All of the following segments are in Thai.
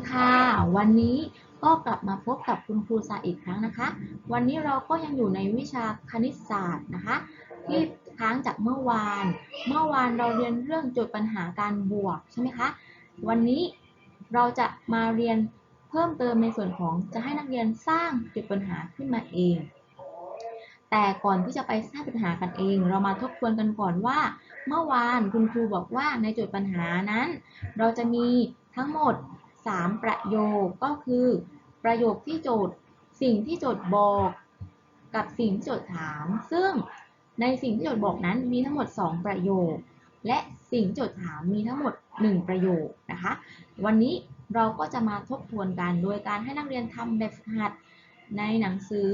ีค่ะ วันนี้ก็กลับมาพบกับคุณครูสาอีกครั้งนะคะ วันนี้เราก็ยังอยู่ในวิชาคณิตศาสตร์นะคะ ที่ค้างจากเมื่อวาน เมื่อวานเราเรียนเรื่องโจทย์ปัญหาการบวกใช่ไหมคะ วันนี้เราจะมาเรียนเพิ่มเติมในส่วนของจะให้นักเรียนสร้างโจทย์ปัญหาขึ้นมาเอง แต่ก่อนที่จะไปสร้างปัญหากันเอง เรามาทบทวนกันก่อนว่า เมื่อวานคุณครูบอกว่าในโจทย์ปัญหานั้น เราจะมีทั้งหมด 3 ประโยคก็คือ ประโยคที่โจทย์สิ่งที่โจทย์บอกกับสิ่งที่โจทย์ถาม ซึ่งในสิ่งที่โจทย์บอกนั้นมีทั้งหมด 2 ประโยค และสิ่งที่โจทย์ถามมีทั้งหมด 1 ประโยคนะคะ วันนี้เราก็จะมาทบทวนกันโดยการให้นักเรียนทำแบบฝึกหัดในหนังสือ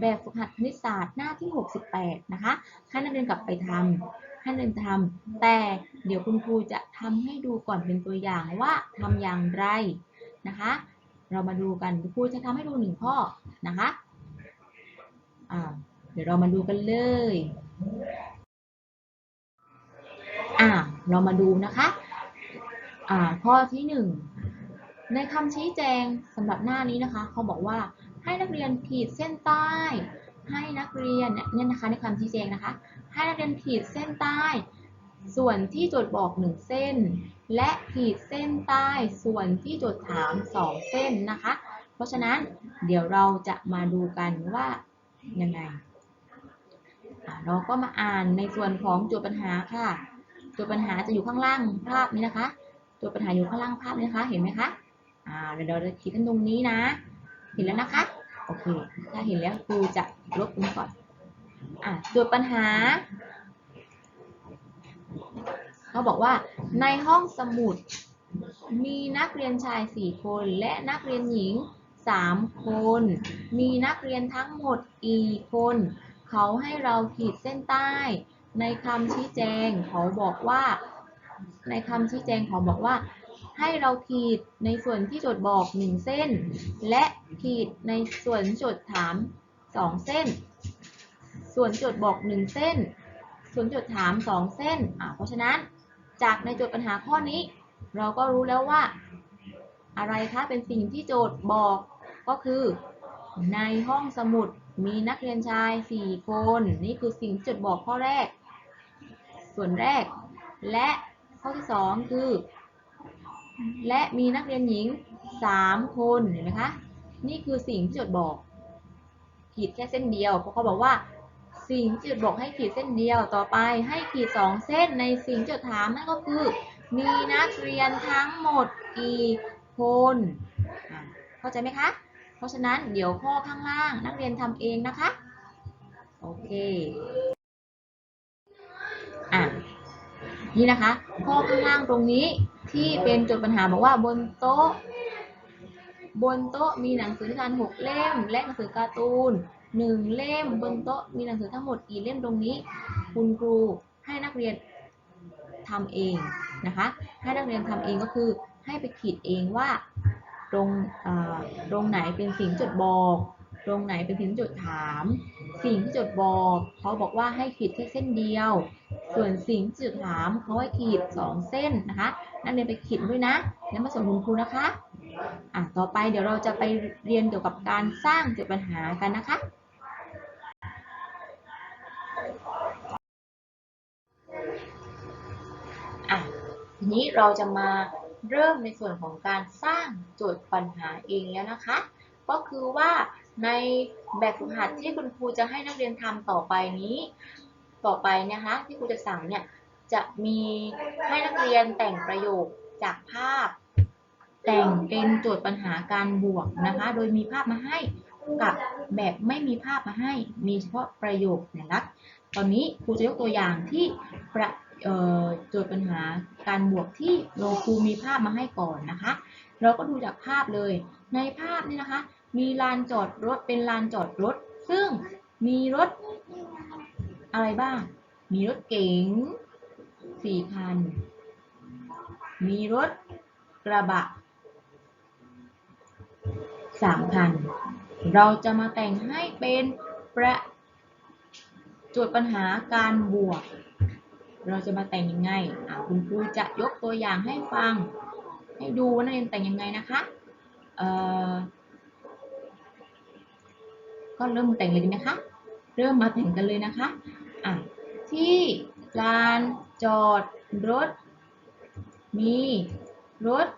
แบบฝึกหัดคณิตศาสตร์หน้าที่ 68 นะคะ ให้นักเรียนกลับไปทำ ให้นักเรียนทำแต่เดี๋ยวคุณครูจะทำให้ดูก่อนเป็นตัวอย่างว่าทำอย่างไรนะคะ เรามาดูกันครูจะทำให้ดูหนึ่งข้อนะคะอ่าเดี๋ยวเรามาดูกันเลยอ่าเรามาดูนะคะอ่าข้อที่หนึ่งในคำชี้แจงสำหรับหน้านี้นะคะ เขาบอกว่าให้นักเรียนขีดเส้นใต้ ให้นักเรียนเนี่ยนะคะในคำชี้แจงนะคะ ให้นักเรียนขีดเส้นใต้ ส่วนที่โจทย์บอก 1 เส้น และขีดเส้นใต้ส่วนที่โจทย์ถาม 2 เส้นนะคะ เพราะฉะนั้นเดี๋ยวเราจะมาดูกันว่ายังไงเราก็มาอ่านในส่วนของโจทย์ปัญหาค่ะโจทย์ปัญหาจะอยู่ข้างล่างภาพนี้นะคะโจทย์ปัญหาอยู่ข้างล่างภาพนี้นะคะ เห็นไหมคะอ่าเดี๋ยวเราจะขีดกันตรงนี้นะ เห็นแล้วนะคะ โอเค ถ้าเห็นแล้วครูจะลบตรงก่อน อะโจทย์ปัญหา เขาบอกว่าในห้องสมุดมีนักเรียนชาย 4 คนและนักเรียนหญิง 3 คน มีนักเรียนทั้งหมดกี่คน เขาให้เราขีดเส้นใต้ ในคำชี้แจงเขาบอกว่า ในคำชี้แจงเขาบอกว่า ให้เราขีดในส่วนที่โจทย์บอก 1 เส้น และขีดในส่วนโจทย์ถาม 2 เส้น ส่วนโจทย์บอก 1 เส้น ส่วนโจทย์ถาม 2 เส้นอ่าเพราะฉะนั้นจากในโจทย์ปัญหาข้อนี้ เราก็รู้แล้วว่า อะไรคะเป็นสิ่งที่โจทย์บอกก็คือ ในห้องสมุดมีนักเรียนชาย 4 คน นี่คือสิ่งที่โจทย์บอกข้อแรก ส่วนแรก และข้อที่ 2 คือ และมีนักเรียนหญิง 3 คนเห็นไหมคะนี่คือสิ่งที่จทย์บอก ขีดแค่เส้นเดียวเพราะเขาบอกว่า สิ่งที่จทย์บอกให้ขีดเส้นเดียวต่อไปให้ขีด 2 เส้นในสิ่งที่จทย์ถามนั่นก็คือ มีนักเรียนทั้งหมดกี่คนเข้าใจไหมคะ เพราะฉะนั้นเดี๋ยวข้อข้างล่างนักเรียนทำเองนะคะ โอเคอะนี่นะคะ ข้อข้างล่างตรงนี้ ที่เป็นโจทย์ปัญหาบอกว่าบนโต๊ะ บนโต๊ะมีหนังสือนิทานหกเล่ม และหนังสือการ์ตูนหนึ่งเล่ม บนโต๊ะมีหนังสือทั้งหมดกี่เล่มตรงนี้ คุณครูให้นักเรียนทำเองนะคะ ให้นักเรียนทำเองก็คือให้ไปขีดเองว่าตรงตรงไหนเป็นสิ่งจดบอก ตรงไหนเป็นสิ่งจดถาม สิ่งที่จดบอกเขาบอกว่าให้ขีดแค่เส้นเดียว ส่วนสิ่งที่จดถามเขาให้ขีดสองเส้นนะคะ นักเรียนไปขีดด้วยนะ แล้วมาส่งคุณครูนะคะอะต่อไปเดี๋ยวเราจะไปเรียนเกี่ยวกับการสร้างโจทย์ปัญหากันนะคะ อะทีนี้เราจะมาเริ่มในส่วนของการสร้างโจทย์ปัญหาเองแล้วนะคะ ก็คือว่าในแบบฝึกหัดที่คุณครูจะให้นักเรียนทำต่อไปนี้ ต่อไปนะคะ ที่ครูจะสั่งเนี่ย จะมีให้นักเรียนแต่งประโยคจากภาพ แต่งเป็นโจทย์ปัญหาการบวกนะคะ โดยมีภาพมาให้กับแบบไม่มีภาพมาให้ มีเฉพาะประโยคสัญลักษณ์ ตอนนี้ครูจะยกตัวอย่างที่ประโจทย์ปัญหาการบวกที่เราครูมีภาพมาให้ก่อนนะคะ เราก็ดูจากภาพเลย ในภาพนี่นะคะ มีลานจอดรถเป็นลานจอดรถ ซึ่งมีรถอะไรบ้าง มีรถเก๋ง สี่คัน มีรถกระบะสามคัน เราจะมาแต่งให้เป็นประจทย์ปัญหาการบวก เราจะมาแต่งยังไงคุณครูจะยกตัวอย่างให้ฟัง ให้ดูว่านักเรียนแต่งยังไงนะคะเออก็เริ่มแต่งเลยดีไหมคะ เริ่มมาแต่งกันเลยนะคะ อะ ที่ลาน จอดรถ มีรถ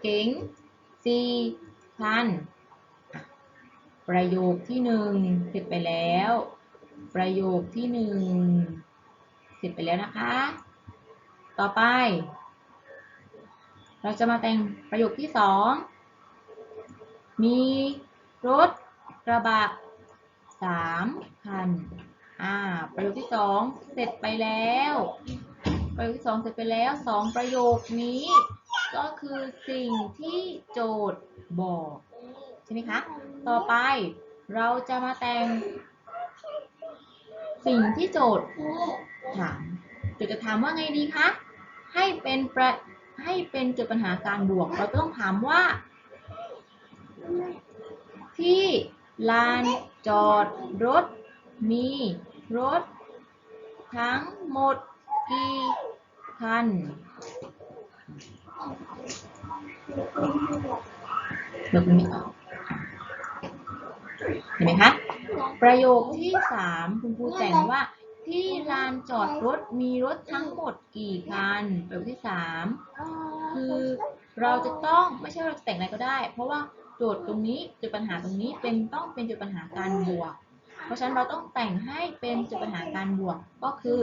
เก๋งสี่คัน ประโยคที่หนึ่งเสร็จไปแล้ว ประโยคที่หนึ่งเสร็จไปแล้วนะคะ ต่อไป เราจะมาแต่งประโยคที่สองมีรถกระบะสามคัน อ่า ประโยคที่สองเสร็จไปแล้ว ประโยคที่สองเสร็จไปแล้วสองประโยคนี้ ก็คือสิ่งที่โจทย์บอกใช่ไหมคะ ต่อไปเราจะมาแต่ง สิ่งที่โจทย์ถามโจทย์จะถามว่าไงดีคะให้เป็นประให้เป็นจุดปัญหาการบวก เราต้องถามว่า ที่ลานจอดรถมี รถ ทั้งหมดกี่คันยกนี้ออกเห็นไหมคะ ประโยคที่สามคุณครูแต่งว่าที่ลานจอดรถมีรถทั้งหมดกี่คันประโยคที่สามคือเราจะต้องไม่ใช่เราจะแต่งอะไรก็ได้ เพราะว่าโจทย์ตรงนี้จุดปัญหาตรงนี้เป็นต้องเป็นจุดปัญหาการบวก เพราะฉะนั้นเราต้องแต่งให้เป็นจุดปัญหาการบวกก็คือ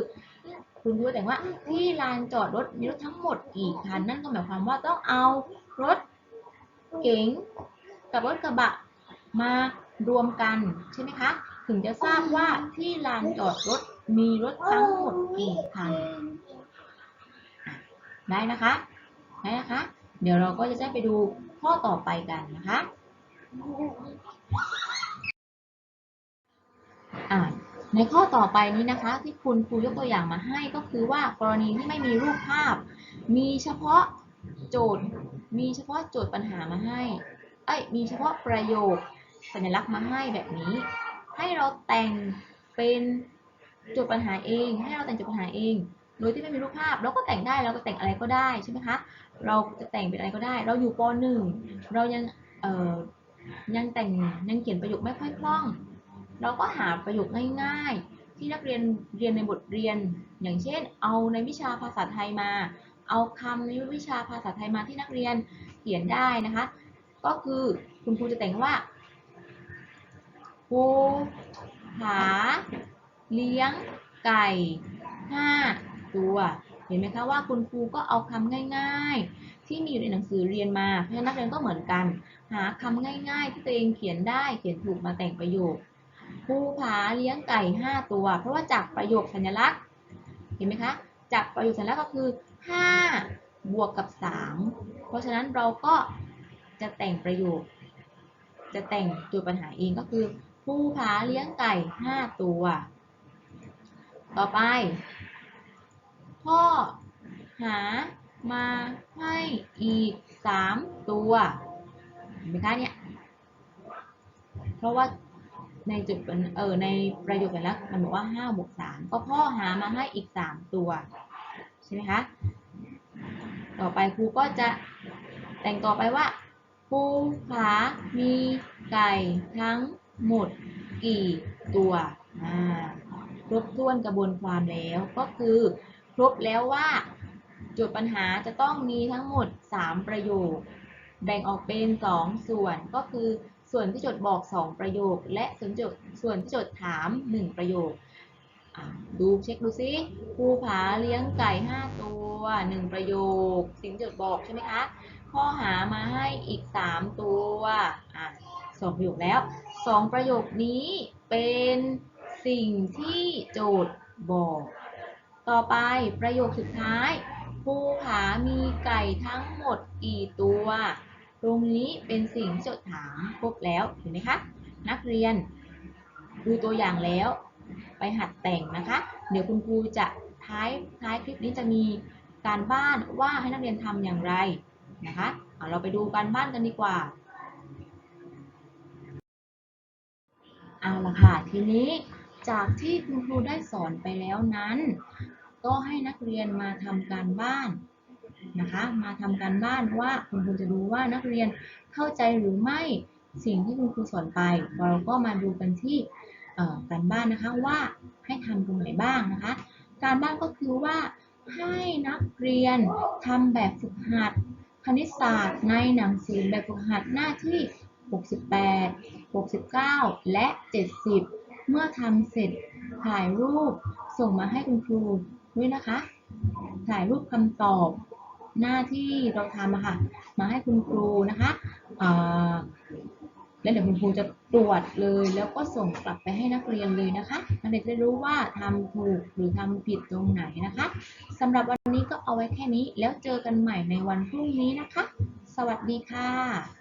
คุณครูแต่งว่าที่ลานจอดรถมีรถทั้งหมดกี่คันนั่นก็หมายความว่าต้องเอารถเก๋งกับรถกระบะมารวมกันใช่ไหมคะ ถึงจะทราบว่าที่ลานจอดรถมีรถทั้งหมดกี่คันได้นะคะได้นะคะ เดี๋ยวเราก็จะได้ไปดูข้อต่อไปกันนะคะ อ่าในข้อต่อไปนี้นะคะ ที่คุณครูยกตัวอย่างมาให้ก็คือว่ากรณีที่ไม่มีรูปภาพ มีเฉพาะโจทย์ มีเฉพาะโจทย์ปัญหามาให้ เอ้ยมีเฉพาะประโยคสัญลักษณ์มาให้แบบนี้ ให้เราแต่งเป็นโจทย์ปัญหาเอง ให้เราแต่งโจทย์ปัญหาเอง โดยที่ไม่มีรูปภาพ เราก็แต่งได้เราก็แต่งอะไรก็ได้ใช่ไหมคะเราจะแต่งเป็นอะไรก็ได้ เราอยู่ป .1 เรายังเอ่อยังแต่งยังเขียนประโยคไม่ค่อยคล่อง เราก็หาประโยคง่ายๆ ที่นักเรียนเรียนในบทเรียน อย่างเช่น เอาในวิชาภาษาไทยมา เอาคำในวิชาภาษาไทยมาที่นักเรียนเขียนได้นะคะ ก็คือคุณครูจะแต่งว่าภูผาเลี้ยงไก่ห้าตัวเห็นไหมคะว่าคุณครูก็เอาคำง่าย ๆ ที่มีอยู่ในหนังสือเรียนมาเพราะฉะนั้นนักเรียนก็เหมือนกัน หาคำง่าย ๆ ที่ตัวเองเขียนได้เขียนถูกมาแต่งประโยค ภูผาเลี้ยงไก่5ตัว เพราะว่าจากประโยคสัญลักษณ์ เห็นไหมคะ จากประโยคสัญลักษณ์ก็คือ5บวกกับ3เพราะฉะนั้นเราก็จะแต่งประโยค จะแต่งตัวปัญหาเองก็คือภูผาเลี้ยงไก่5ตัว ต่อไป พ่อหามาให้อีก3ตัวเห็นไหมคะเนี่ย เพราะว่า ในจุดเออในประโยคสัญลักษณ์มันบอกว่า5บวก3ก็พ่อหามาให้อีก 3 ตัว ใช่ไหมคะ ต่อไปครูก็จะแต่งต่อไปว่าภูผามีไก่ทั้งหมดกี่ตัวครบถ้วนกระบวนความแล้วก็คือ ครบแล้วว่าจทย์ปัญหาจะต้องมีทั้งหมด 3 ประโยค แบ่งออกเป็น 2 ส่วนก็คือ ส่วนที่โจทย์บอก 2 ประโยค และส่วนโจทย์ส่วนที่โจทย์ถาม 1 ประโยคดูเช็คดูซิภูผาเลี้ยงไก่ 5 ตัว 1 ประโยค สิ่งโจทย์บอกใช่ไหมคะ ข้อหามาให้อีก 3 ตัวอะสองประโยคแล้ว 2 ประโยคนี้เป็นสิ่งที่โจทย์บอก ต่อไปประโยคสุดท้ายภูผามีไก่ทั้งหมดกี่ตัว ตรงนี้เป็นสิ่งที่โจทย์ถามครบแล้วเห็นไหมคะ นักเรียนดูตัวอย่างแล้ว ไปหัดแต่งนะคะ เดี๋ยวคุณครูจะท้ายท้ายคลิปนี้จะมีการบ้านว่าให้นักเรียนทำอย่างไรนะคะเเราไปดูการบ้านกันดีกว่าเอาละค่ะทีนี้จากที่คุณครูได้สอนไปแล้วนั้น ก็ให้นักเรียนมาทำการบ้าน นะคะ มาทำการบ้านว่าคุณครูจะดูว่านักเรียนเข้าใจหรือไม่สิ่งที่คุณครูสอนไป เราก็มาดูกันที่การบ้านนะคะว่าให้ทำตรงไหนบ้างนะคะ การบ้านก็คือว่าให้นักเรียนทำแบบฝึกหัดคณิตศาสตร์ในหนังสือแบบฝึกหัดหน้าที่ 68 69 และ 70 เมื่อทำเสร็จถ่ายรูปส่งมาให้คุณครูด้วยนะคะ ถ่ายรูปคำตอบ หน้าที่เราทำอะค่ะ มาให้คุณครูนะคะอ่าแล้วเดี๋ยวคุณครูจะตรวจเลย แล้วก็ส่งกลับไปให้นักเรียนเลยนะคะนักเรียนจะรู้ว่าทำถูกหรือทำผิดตรงไหนนะคะสำหรับวันนี้ก็เอาไว้แค่นี้แล้วเจอกันใหม่ในวันพรุ่งนี้นะคะ สวัสดีค่ะ